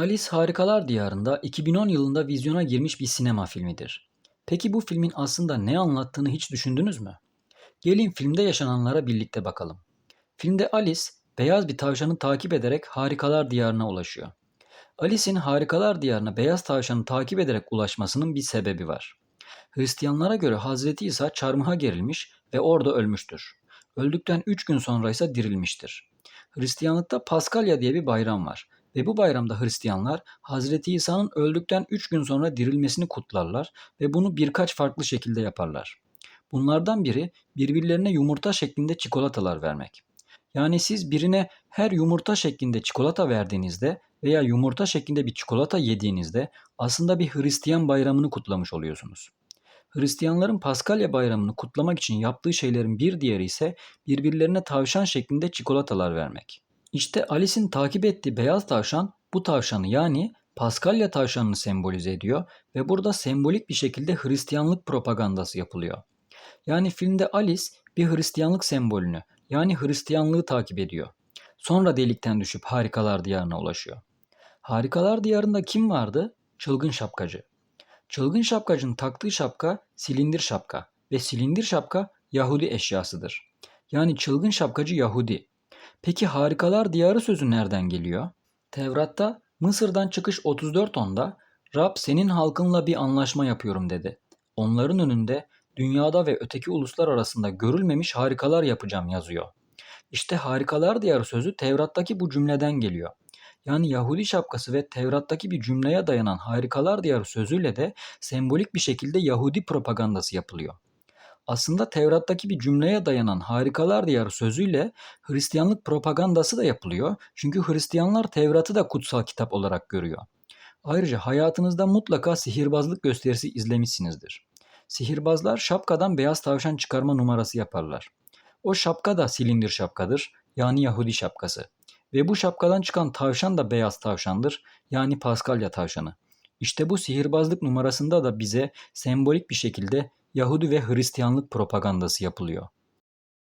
Alice Harikalar Diyarında 2010 yılında vizyona girmiş bir sinema filmidir. Peki bu filmin aslında ne anlattığını hiç düşündünüz mü? Gelin filmde yaşananlara birlikte bakalım. Filmde Alice beyaz bir tavşanı takip ederek Harikalar Diyarına ulaşıyor. Alice'in Harikalar Diyarına beyaz tavşanı takip ederek ulaşmasının bir sebebi var. Hristiyanlara göre Hazreti İsa çarmıha gerilmiş ve orada ölmüştür. Öldükten 3 gün sonra ise dirilmiştir. Hristiyanlıkta Paskalya diye bir bayram var ve bu bayramda Hristiyanlar Hazreti İsa'nın öldükten 3 gün sonra dirilmesini kutlarlar ve bunu birkaç farklı şekilde yaparlar. Bunlardan biri birbirlerine yumurta şeklinde çikolatalar vermek. Yani siz birine her yumurta şeklinde çikolata verdiğinizde veya yumurta şeklinde bir çikolata yediğinizde aslında bir Hristiyan bayramını kutlamış oluyorsunuz. Hristiyanların Paskalya bayramını kutlamak için yaptığı şeylerin bir diğeri ise birbirlerine tavşan şeklinde çikolatalar vermek. İşte Alice'in takip ettiği beyaz tavşan bu tavşanı yani Paskalya tavşanını sembolize ediyor ve burada sembolik bir şekilde Hristiyanlık propagandası yapılıyor. Yani filmde Alice bir Hristiyanlık sembolünü yani Hristiyanlığı takip ediyor. Sonra delikten düşüp harikalar diyarına ulaşıyor. Harikalar diyarında kim vardı? Çılgın şapkacı. Çılgın şapkacının taktığı şapka silindir şapka ve silindir şapka Yahudi eşyasıdır. Yani çılgın şapkacı Yahudi. Peki harikalar diyarı sözü nereden geliyor? Tevrat'ta Mısır'dan çıkış 34.10'da Rab senin halkınla bir anlaşma yapıyorum dedi. Onların önünde dünyada ve öteki uluslar arasında görülmemiş harikalar yapacağım yazıyor. İşte harikalar diyarı sözü Tevrat'taki bu cümleden geliyor. Yani Yahudi şapkası ve Tevrat'taki bir cümleye dayanan harikalar diyarı sözüyle de sembolik bir şekilde Yahudi propagandası yapılıyor. Aslında Tevrat'taki bir cümleye dayanan harikalar diyarı sözüyle Hristiyanlık propagandası da yapılıyor. Çünkü Hristiyanlar Tevrat'ı da kutsal kitap olarak görüyor. Ayrıca hayatınızda mutlaka sihirbazlık gösterisi izlemişsinizdir. Sihirbazlar şapkadan beyaz tavşan çıkarma numarası yaparlar. O şapka da silindir şapkadır yani Yahudi şapkası. Ve bu şapkadan çıkan tavşan da beyaz tavşandır yani Paskalya tavşanı. İşte bu sihirbazlık numarasında da bize sembolik bir şekilde Yahudi ve Hristiyanlık propagandası yapılıyor.